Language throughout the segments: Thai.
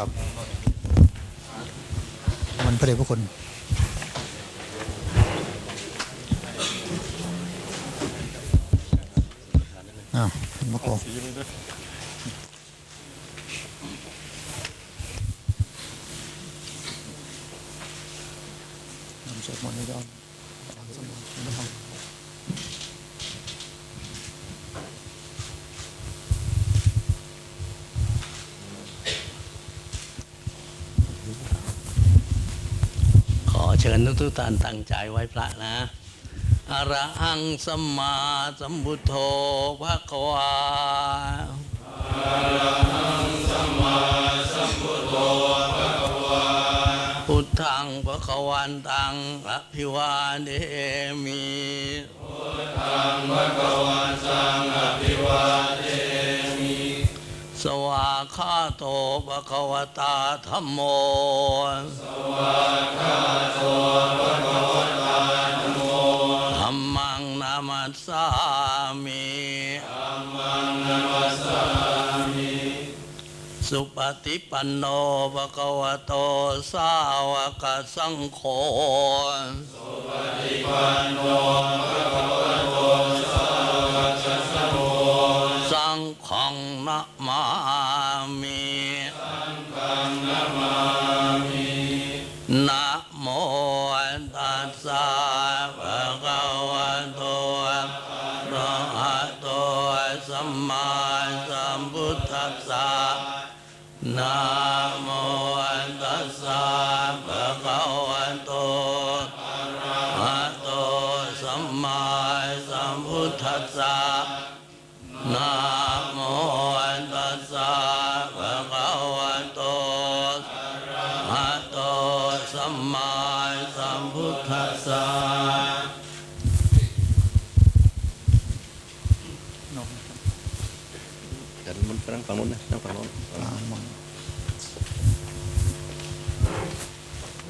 ครับ มันพระเดชพระคุณอ้าวมะโกน้ำสวดมนต์ให้ย้อนพลังสมองไม่ต้อง ขอเชิญทุกท่านตั้งใจไว้พระนะอระหังสัมมาสัมพุทโธพระกวาอระหังสัมมาสัมพุทโธพระกวาพุทธังพระกวันตังอะภิวาเดมิพุทธังพระกวันตังอะภิวาเด สวาคาโตปะคะวตาธรรมโม สวาคาโตปะคะวตาธรรมโมธรรมังนามัสสามิธรรมังนามัสสามิสุปฏิปันโนปะคะวโตสาวกสังโฆ สุปฏิปันโนปะคะวโตส มมาสัมพุทธัสสะนะโม ฝั่งนู้นนะนั่งฝั่งนู้นอ่ามอง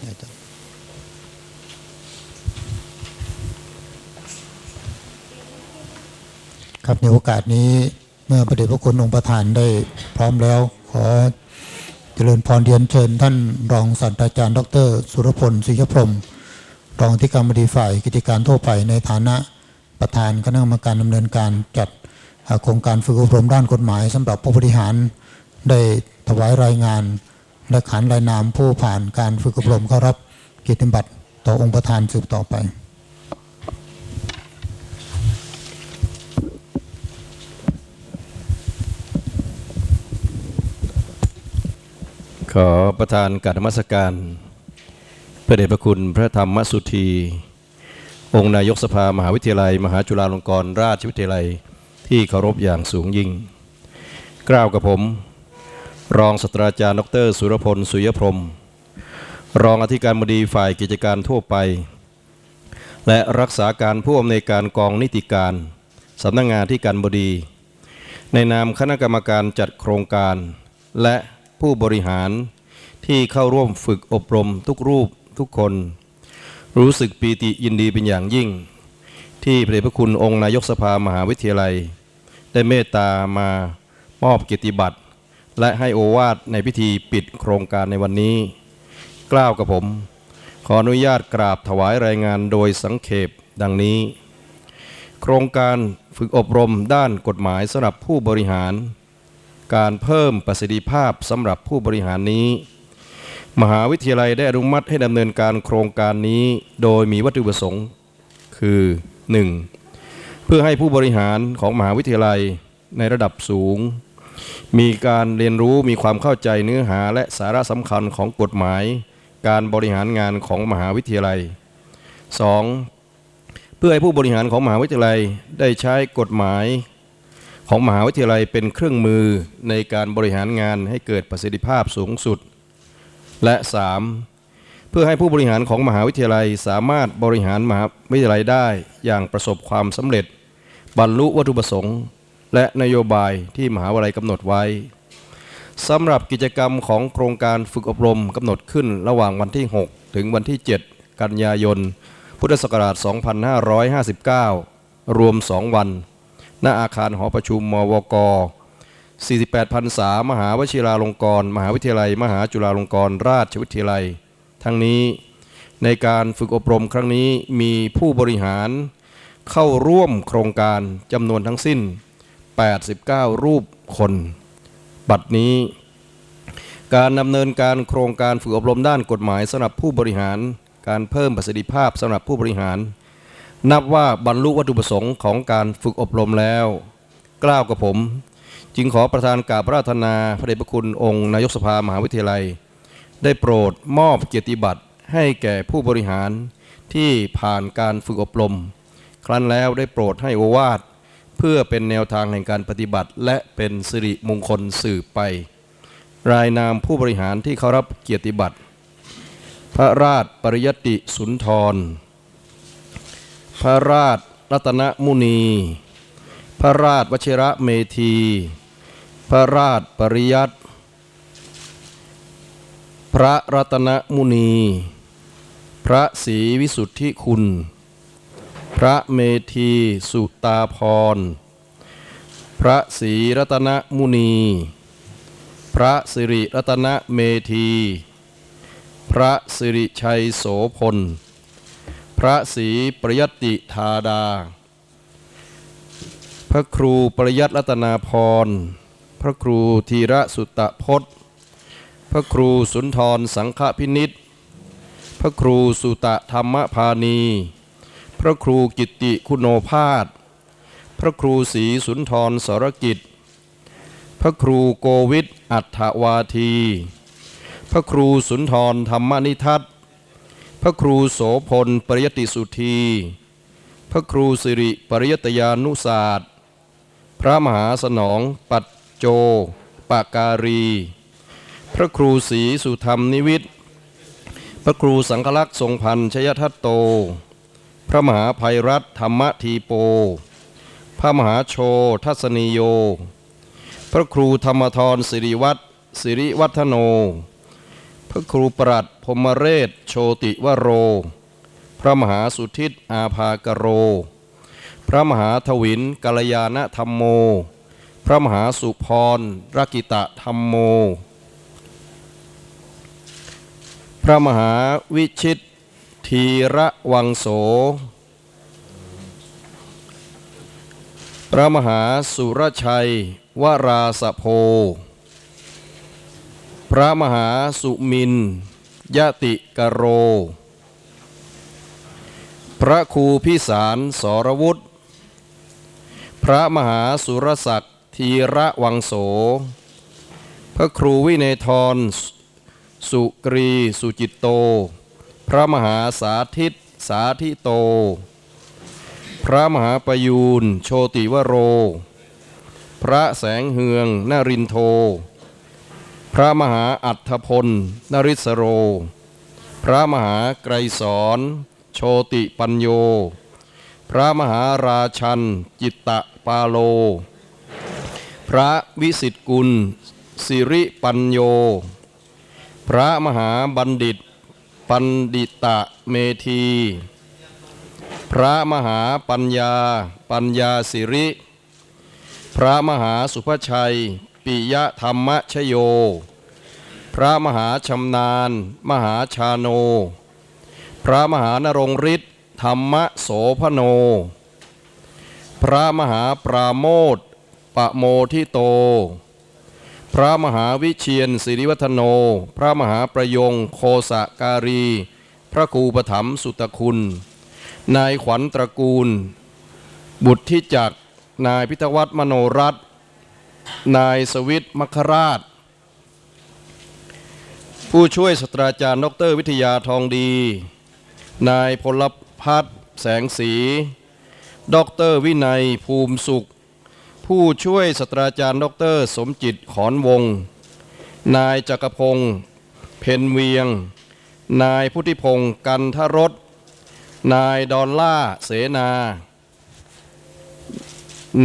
เดี๋ยวจะครับในโอกาสนี้เมื่อพระเดชพระคุณองค์ประธานได้พร้อมแล้ว ขอเจริญพรเรียนเชิญท่านรองศาสตราจารย์ ดร สุรพลศรียพรมรองที่การบดีฝ่ายกิจการทั่วไปในฐานะประธานคณะกรรมการดำเนินการจัด โครงการฝึกอบรมด้านกฎหมายสำหรับผู้บริหารได้ถวายรายงาน และขานรายนามผู้ผ่านการฝึกอบรมเข้ารับเกียรติบัตรต่อองค์ประธานสืบต่อไปขอประธานการนมัสการพระเดชพระคุณพระธรรมสุธี องค์นายกสภามหาวิทยาลัย มหาจุฬาลงกรณราชวิทยาลัย ที่เคารพอย่างสูงยิ่ง กล่าวกับผม รองศาสตราจารย์ดร สุรพล สุยพรม รองอธิการบดีฝ่ายกิจการทั่วไป และรักษาการผู้อำนวยการกองนิติการสำนักงงานที่การบดี ในนามคณะกรรมการจัดโครงการ และผู้บริหารที่เข้าร่วมฝึกอบรมทุกรูปทุกคน รู้สึกปีติยินดีเป็นอย่างยิ่ง ที่พระเดชพระคุณองค์นายกสภามหาวิทยาลัย ได้เมตตามามอบกียรติบัตรและให้โอวาทในพิธีปิดโครงการในวันนี้ กล่าวกับผม ขออนุญาตกราบถวายรายงานโดยสังเขปดังนี้ โครงการฝึกอบรมด้านกฎหมายสำหรับผู้บริหาร การเพิ่มประสิทธิภาพสำหรับผู้บริหารนี้ มหาวิทยาลัยได้อนุมัติให้ดำเนินการโครงการนี้โดยมีวัตถุประสงค์ คือ 1. เพื่อให้ผู้บริหารของมหาวิทยาลัยในระดับสูง มีการเรียนรู้มีความเข้าใจเนื้อหาและสาระสำคัญของกฎหมาย การบริหารงานของมหาวิทยาลัย 2. เพื่อให้ผู้บริหารของมหาวิทยาลัยได้ใช้กฎหมายของมหาวิทยาลัยเป็นเครื่องมือในการบริหารงานให้เกิดประสิทธิภาพสูงสุด และ 3. เพื่อให้ผู้บริหารของมหาวิทยาลัยสามารถบริหารมหาวิทยาลัยได้อย่างประสบความสำเร็จ บรรลุวัตถุประสงค์ และนโยบายที่มหาวิทยาลัยกำหนดไว้สำหรับกิจกรรมของโครงการฝึกอบรมกำหนดขึ้นระหว่างวันที่ 6 ถึงวันที่ 7 กันยายน พุทธศักราช 2559 รวม 2 วัน ณ อาคารหอประชุมมวก 48พรรษามหาวชิราลงกรณ์มหาวิทยาลัย มหาจุฬาลงกรณราชวิทยาลัย ทั้งนี้ในการฝึกอบรมครั้งนี้มีผู้บริหาร เข้าร่วมโครงการจำนวนทั้งสิ้น 89 รูปคน บัดนี้ การดำเนินการโครงการฝึกอบรมด้านกฎหมายสำหรับผู้บริหาร การเพิ่มประสิทธิภาพสำหรับผู้บริหาร นับว่าบรรลุวัตถุประสงค์ของการฝึกอบรมแล้ว กล่าวกับผม จึงขอประธานกราบระราธนาพระเดชพระคุณองค์นายกสภามหาวิทยาลัย ได้โปรดมอบเกียรติบัตรให้แก่ผู้บริหารที่ผ่านการฝึกอบรม รั้นแล้วได้โปรดให้โอวาทเพื่อเป็นแนวทางแห่งการปฏิบัติ และเป็นสิริมงคลสืบไป รายนามผู้บริหารที่เขารับเกียรติบัตร พระราชปริยติสุนทร พระราชรัตนมุนี พระราชวชิระเมธี พระราชปริยัติพระรัตนมุนี พระศรีวิสุทธิคุณ พระเมธีสุตาพร พระศรีรัตนมุนี พระสิริรัตนเมธี พระสิริชัยโสพล พระศรีปริยติธาดา พระครูปริยัติรัตนาพร พระครูธีระสุตตพจน์ พระครูสุนทรสังฆพินิษพระครูสุตะธรรมพานี พระครูกิติคุณโนภาส พระครูศรีสุนทรสรกิจ พระครูโกวิทอัฏฐวาที พระครูสุนทรธรรมนิทัศพระครูโสพลปริยติสุธี พระครูสิริปริยตยานุศาสตร์ พระมหาสนองปัจโจปาการี พระครูศรีสุธรรมนิวิทย์พระครูสังฆลักษณ์ทรงพันธ์ชยทัตโต พระมหาภัยรัตธรรมทีโป พระมหาโชทัศนีโย พระครูธรรมทรสิริวัตรสิริวัฒโน พระครูปรัดพรหมเรศโชติวโร พระมหาสุทิตอาภากโร พระมหาทวินกัลยาณธรรมโม พระมหาสุพรรกิตะธรรมโม พระมหาวิชิต ทีระวังโส พระมหาสุรชัย วราสโพ พระมหาสุมินยติกโร พระครูพิสารสรวุฒิพระมหาสุรศักดิ์ทีระวังโส พระครูวิเนยทรสุกรีสุจิตโต พระมหาสาธิตสาธิโต พระมหาประยูนโชติวโร พระแสงเฮืองนรินโท พระมหาอัฏฐพลนริศโร พระมหาไกรสอนโชติปัญโย พระมหาราชันจิตตะปาโล พระวิสิทธิกุลสิริปัญโย พระมหาบัณฑิต ปันดิตะเมธี พระมหาปัญญา ปัญญาสิริ พระมหาสุภชัย ปิยธรรมชโย พระมหาชำนาญมหาชาโน พระมหานรงฤทธิ์ธรรมโสพโน พระมหาปราโมทปะโมทิโต พระมหาวิเชียนสิริวัฒโน พระมหาประยงโคสะการี พระครูปถัมสุตคุณ นายขวัญตระกูล บุตรที่จักนายพิทวัฒน์มโนรัตน์นายสวิทมคราช ผู้ช่วยศาสตราจารย์ดอกเตอรวิทยาทองดี นายพลพัฒน์แสงสีดอกเตอรวินัยภูมิสุข ผู้ช่วยศาสตราจารย์ ดร สมจิตขอนวง นายจักรพงศ์เพนเวียง นายพุทธิพงศ์กันทรสนายดอลล่าเสนา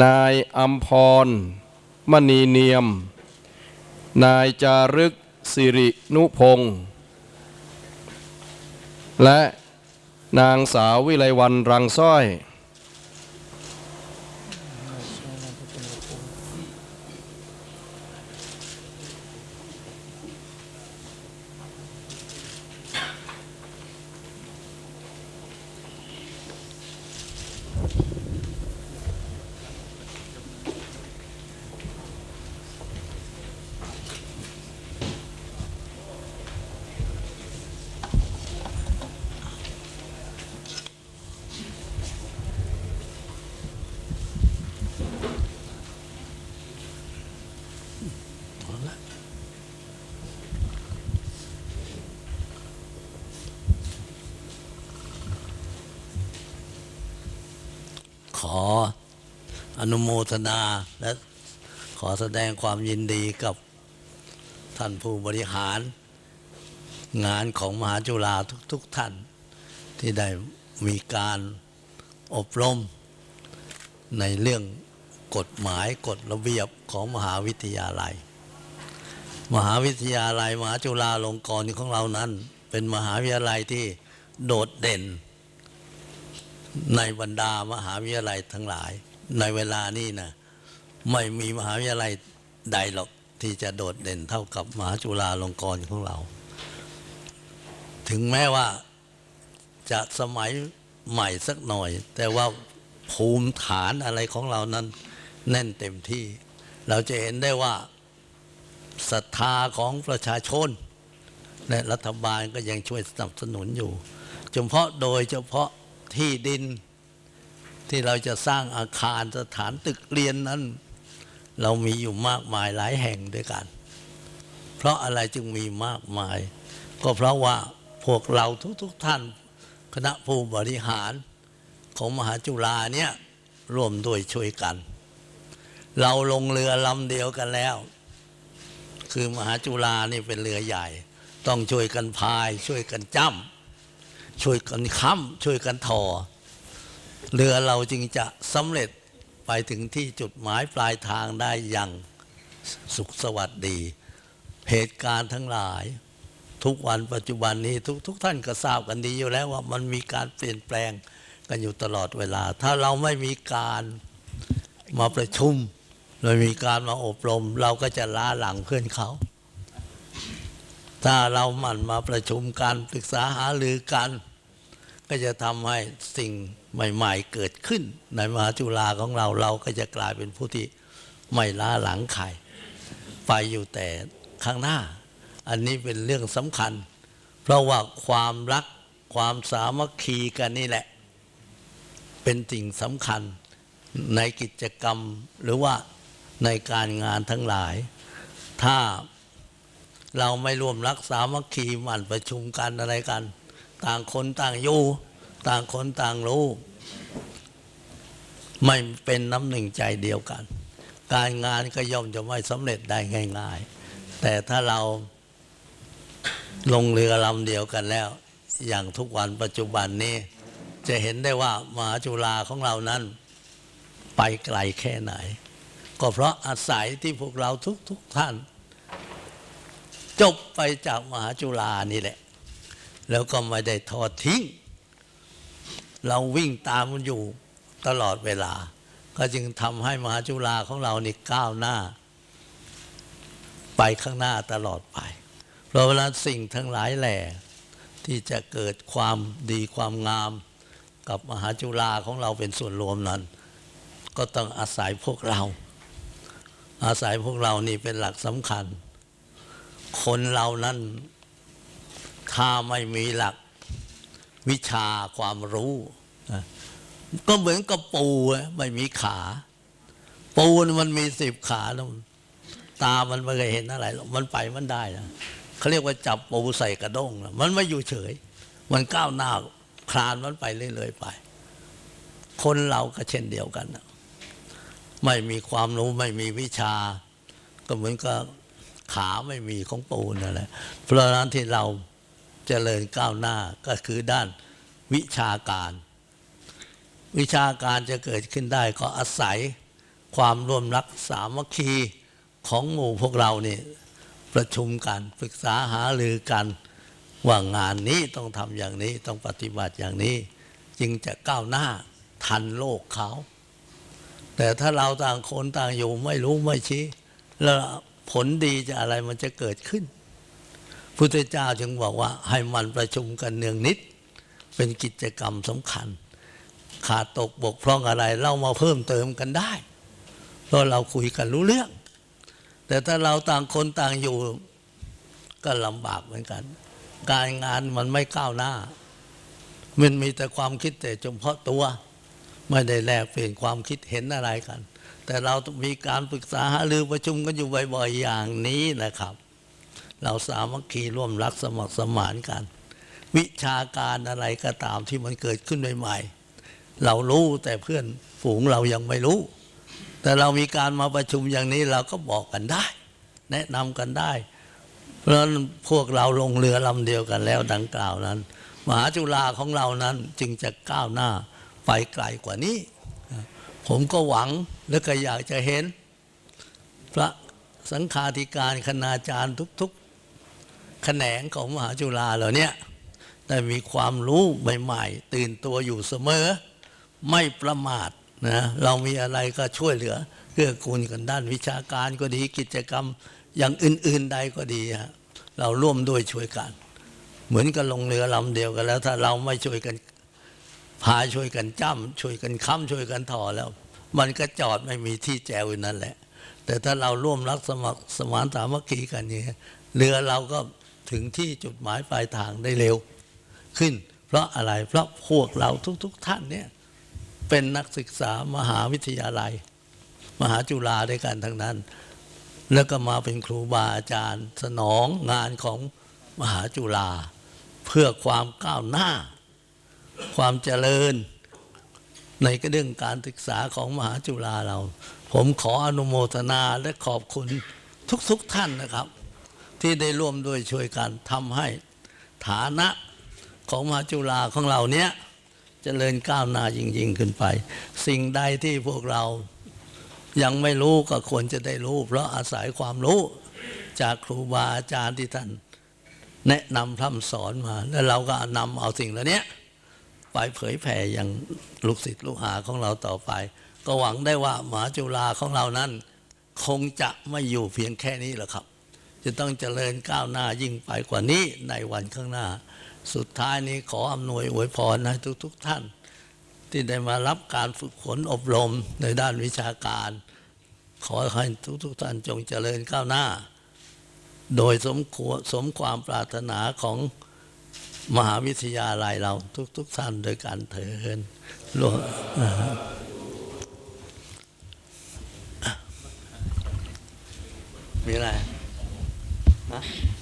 นายอัมพร มณีเนียม นายจารึกสิรินุพงศ์และนางสาววิไลวันรังสร้อย ข นุโมทนาและขอแสดงความยินดีกับท่านผู้บริหาร งานของมหาจุฬาทุกๆทท่าน ที่ได้มีการอบรม ในเรื่องกฎหมายกฎระเบียบของมหาวิทยาลัย มหาวิทยาลัยมหาจุฬาลงกรณ์ของเรานั้น เป็นมหาวิทยาลัยที่โดดเด่น ในบรรดามหาวิทยาลัยทั้งหลาย ในเวลานี้นะไม่มีมหาวิทยาลัยใดหรอกที่จะโดดเด่นเท่ากับมหาจุฬาลงกรณ์ของเรา ถึงแม้ว่าจะสมัยใหม่สักหน่อย แต่ว่าภูมิฐานอะไรของเรานั้น แน่นเต็มที่ เราจะเห็นได้ว่าศรัทธาของประชาชน และรัฐบาลก็ยังช่วยสนับสนุนอยู่ เฉพาะโดยเฉพาะที่ดิน ที่เราจะสร้างอาคารสถานตึกเรียนนั้น เรามีอยู่มากมายหลายแห่งด้วยกัน เพราะอะไรจึงมีมากมาย ก็เพราะว่าพวกเราทุกๆทท่านคณะผู้บริหารของมหาจุฬาเนี่ยร่วมด้วยช่วยกัน เราลงเรือลำเดียวกันแล้ว คือมหาจุฬานี่เป็นเรือใหญ่ ต้องช่วยกันพาย ช่วยกันจ้ำช่วยกันค้ำช่วยกันทอ เรือเราจึงจะสำเร็จไปถึงที่จุดหมายปลายทางได้อย่างสุขสวัสดี เหตุการณ์ทั้งหลาย ทุกวันปัจจุบันนี้ทุกทุกท่านก็ทราบกันดีอยู่แล้วว่ามันมีการเปลี่ยนแปลงกันอยู่ตลอดเวลา ถ้าเราไม่มีการมาประชุมโดยมีการมาอบรม เราก็จะล้าหลังเพื่อนเขา ถ้าเราหมั่นมาประชุมกันปรึกษาหารือกัน ก็จะทำให้สิ่ง ใหม่ ๆ เกิดขึ้น ในมหาจุฬาของเราเราก็จะกลายเป็นผู้ที่ไม่ล้าหลังใครไปอยู่แต่ข้างหน้า อันนี้เป็นเรื่องสำคัญ เพราะว่าความรักความสามัคคีกันนี่แหละ เป็นสิ่งสำคัญในกิจกรรมหรือว่าในการงานทั้งหลาย ถ้าเราไม่ร่วมรักสามัคคีมันประชุมกันอะไรกัน ต่างคนต่างอยู่ ต่างคนต่างรู้ ไม่เป็นน้ำหนึ่งใจเดียวกัน การงานก็ย่อมจะไม่สำเร็จได้ง่าย ๆ แต่ถ้าเราลงเรือลำเดียวกันแล้ว อย่างทุกวันปัจจุบันนี้ จะเห็นได้ว่ามหาจุฬาของเรานั้น ไปไกลแค่ไหน ก็เพราะอาศัยที่พวกเราทุกๆทท่าน จบไปจากมหาจุฬานี่แหละ แล้วก็ไม่ได้ทอดทิ้ง เราวิ่งตามมันอยู่ตลอดเวลา ก็จึงทำให้มหาจุฬาของเรานี่ก้าวหน้า ไปข้างหน้าตลอดไป เพราะเวลาสิ่งทั้งหลายแหล่ที่จะเกิดความดีความงามกับมหาจุฬาของเราเป็นส่วนรวมนั้น ก็ต้องอาศัยพวกเรา อาศัยพวกเรานี่เป็นหลักสำคัญ คนเรานั้นถ้าไม่มีหลัก วิชาความรู้ ก็เหมือนกับปูอะไม่มีขา ปูนมันมีสิบขานะตามันไม่เคยเห็นอะไรหรอกมันไปมันได้นะเขาเรียกว่าจับปูใส่กระด้งนะมันไม่อยู่เฉย มันก้าวหน้าคลานมันไปเรื่อยๆไป คนเราก็เช่นเดียวกันนะไม่มีความรู้ไม่มีวิชา ก็เหมือนกับขาไม่มีของปูนั่นแหละเพราะฉะนั้นที่เรา เจริญก้าวหน้าก็คือด้านวิชาการ วิชาการจะเกิดขึ้นได้ก็อาศัยความร่วมรักสามัคคีของหมู่พวกเรานี่ประชุมกันปรึกษาหารือกันว่างานนี้ต้องทำอย่างนี้ต้องปฏิบัติอย่างนี้ จึงจะก้าวหน้าทันโลกเขา แต่ถ้าเราต่างคนต่างอยู่ไม่รู้ไม่ชี้ แล้วผลดีจะอะไรมันจะเกิดขึ้น พุทธเจ้าจึงบอกว่าให้มันประชุมกันเนืองนิด เป็นกิจกรรมสำคัญ ขาดตกบกพร่องอะไร เรามาเพิ่มเติมกันได้ เพราะเราคุยกันรู้เรื่อง แต่ถ้าเราต่างคนต่างอยู่ก็ลำบากเหมือนกัน การงานมันไม่ก้าวหน้า มันมีแต่ความคิดแต่เฉพาะตัว ไม่ได้แลกเปลี่ยนความคิดเห็นอะไรกัน แต่เราต้องมีการปรึกษาหารือประชุมกันอยู่บ่อยๆอย่างนี้นะครับ เราสามัคคีร่วมรักสมัครสมานกัน วิชาการอะไรก็ตามที่มันเกิดขึ้นใหม่ๆเรารู้แต่เพื่อนฝูงเรายังไม่รู้ แต่เรามีการมาประชุมอย่างนี้เราก็บอกกันได้ แนะนำกันได้ เพราะฉะนั้นพวกเราลงเรือลำเดียวกันแล้วดังกล่าวนั้น มหาจุฬาของเรานั้นจึงจะก้าวหน้าไปไกลกว่านี้ ผมก็หวังและก็อยากจะเห็น พระสังฆาธิการคณาจารย์ทุก ๆ แขนงของมหาจุฬาเหล่านี้ได้มีความรู้ใหม่ๆ ตื่นตัวอยู่เสมอ ไม่ประมาทนะเรามีอะไรก็ช่วยเหลือเกื้อกูลกันด้านวิชาการก็ดีกิจกรรมอย่างอื่น ๆใดก็ดีฮะเราร่วมด้วยช่วยกัน เหมือนกับลงเรือลำเดียวกันแล้ว ถ้าเราไม่ช่วยกันพาช่วยกันจ้ำช่วยกันค้ำช่วยกันถอแล้ว มันก็จอดไม่มีที่แจวอยู่นั่นแหละ แต่ถ้าเราร่วมรักสมัครสมานสามัคคีกันอย่างนี้เรือเราก็ ถึงที่จุดหมายปลายทางได้เร็วขึ้น เพราะอะไรเพราะพวกเราทุก ๆ ท่านเนี่ยเป็นนักศึกษามหาวิทยาลัย มหาจุฬาด้วยกันทั้งนั้น แล้วก็มาเป็นครูบาอาจารย์ สนองงานของมหาจุฬาเพื่อความก้าวหน้า ความเจริญ ในเรื่องการศึกษาของมหาจุฬาเรา ผมขออนุโมทนาและขอบคุณทุกๆทท่านนะครับ ที่ได้ร่วมด้วยช่วยกันทำให้ฐานะของมหาจุฬาของเราเนี้ยเจริญก้าวหน้ายิ่งยิ่งขึ้นไป สิ่งใดที่พวกเรายังไม่รู้ก็ควรจะได้รู้ เพราะอาศัยความรู้จากครูบาอาจารย์ที่ท่านแนะนำพร่ำสอนมา แล้วเราก็นำเอาสิ่งเหล่านี้ไปเผยแผ่อย่างลูกศิษย์ลูกหาของเราต่อไป ก็หวังได้ว่ามหาจุฬาของเรานั้น คงจะไม่อยู่เพียงแค่นี้หรอกครับ จะต้องเจริญก้าวหน้ายิ่งไปกว่านี้ในวันข้างหน้า สุดท้ายนี้ขออำนวยอวยพรให้ทุกๆทท่าน ที่ได้มารับการฝึกฝนอบรมในด้านวิชาการ ขอให้ทุกๆทท่านจงเจริญก้าวหน้า โดยสมควรสมความปรารถนาของมหาวิทยาลัยเราทุก ๆ ท่านโดยการเถินรวมมีอะไร 啊。